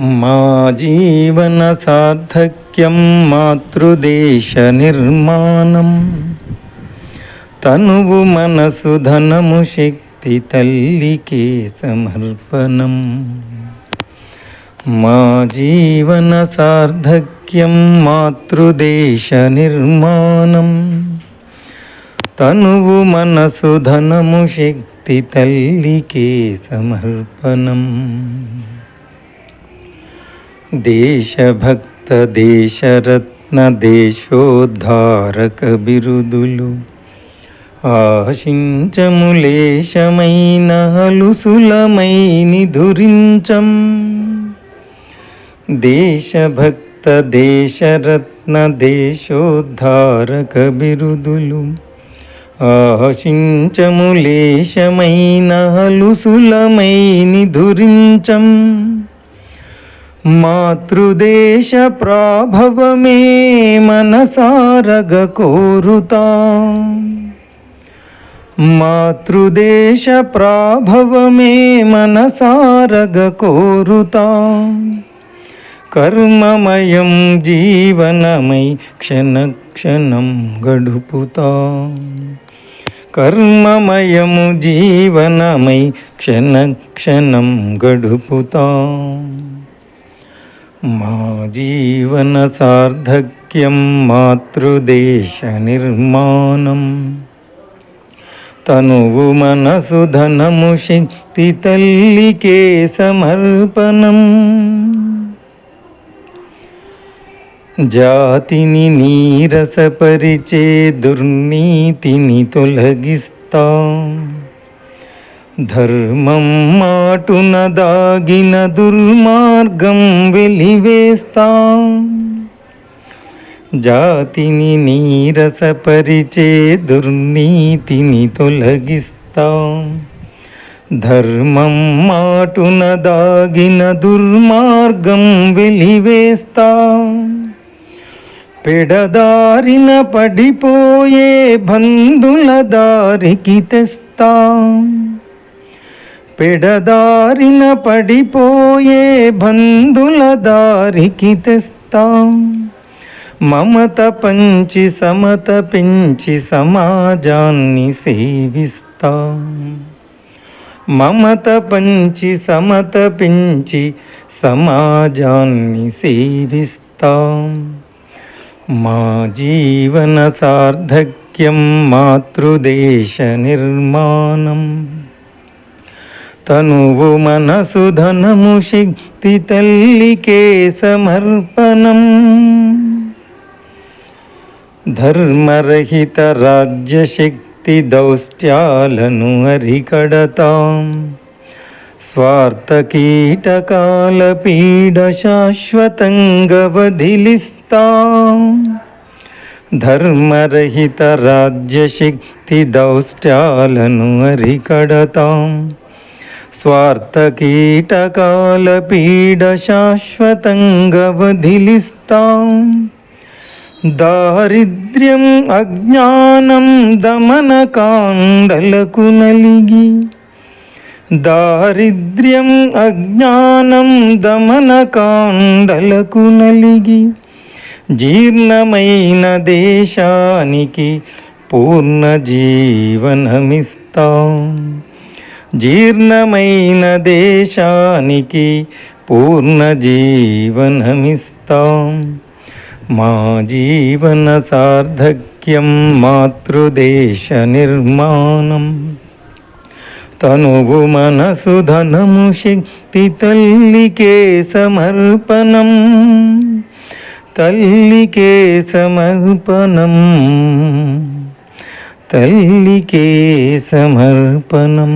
మా జీవన సార్థక్యం మాతృదేశ నిర్మాణం. తనువు మనసు ధనము శక్తి తల్లికే సమర్పణం మా జీవన సార్థక్యం మాతృదేశ నిర్మాణం. తనువు మనసు ధనము శక్తి తల్లికే సమర్పణం దేశభక్త దేశరత్న దేశోద్ధారక బిరుదులు ఆశించములేశమైన అలుసులమై ధురించం దేశభక్త దేశరత్న దేశోద్ధారక బిరుదులు ఆశించములేశమైన అలుసులమై ధురించం మాతృదేశ ప్రాభవమే మనసారగ కోరుతా. మాతృదేశ ప్రాభవమే మనసారగ కోరుతా. కర్మమయం జీవనమై క్షణ క్షణం గడుపుతా. కర్మమయము జీవనమై క్షణ క్షణం గడుపుతా. మా జీవన సార్థక్యం మాతృదేశ నిర్మాణం. తనువు మనసు ధనము శక్తి తల్లికే సమర్పణం జాతిని నీరసపరిచే దుర్నీతిని తొలగిస్తాం. ధర్మం మాటున దాగిన దుర్మార్గం వెలివేస్తా. జాతిని నీరసపరిచే దుర్నీతిని తొలగిస్తా. ధర్మం మాటున దాగిన దుర్మార్గం వెలివేస్తా. పెడదారిన పడిపోయే బంధుల దారికి తెస్తా. పెడదారిన పడిపోయే బంధుల దారికి తెస్తాం. మమత పంచి సమత పెంచి సమాజాన్ని సేవిస్తాం. మమత పంచి సమత పెంచి సమాజాన్ని సేవిస్తాం. మా జీవన సార్థక్యం మాతృదేశ నిర్మాణం. తనువు మనసు ధనము శక్తి తల్లికే సమర్పణం ధర్మరహిత రాజ్యశక్తి దౌష్ట్యాలను అరికడతాం. స్వార్థ కీటకాల పీడ శాశ్వతంగా వదిలిస్తాం. ధర్మరహిత రాజ్యశక్తి దౌష్ట్యాలను అరికడతాం. స్వార్థ కీటకాల పీడ శాశ్వతంగా వదిలిస్తాం దారిద్ర్యం అజ్ఞానం దమన కాండలకు నలిగి. దారిద్ర్యం అజ్ఞానం దమన కాండలకు నలిగి. జీర్ణమైన దేశానికి పూర్ణ జీవనమిస్తాం జీర్ణమైన దేశానికి పూర్ణ జీవనమిస్తాం. మా జీవన సార్థక్యం మాతృదేశ నిర్మాణం. తనువు మనసు ధనము శక్తి తల్లికే సమర్పణం. తల్లికే సమర్పణం. తల్లికే సమర్పణం.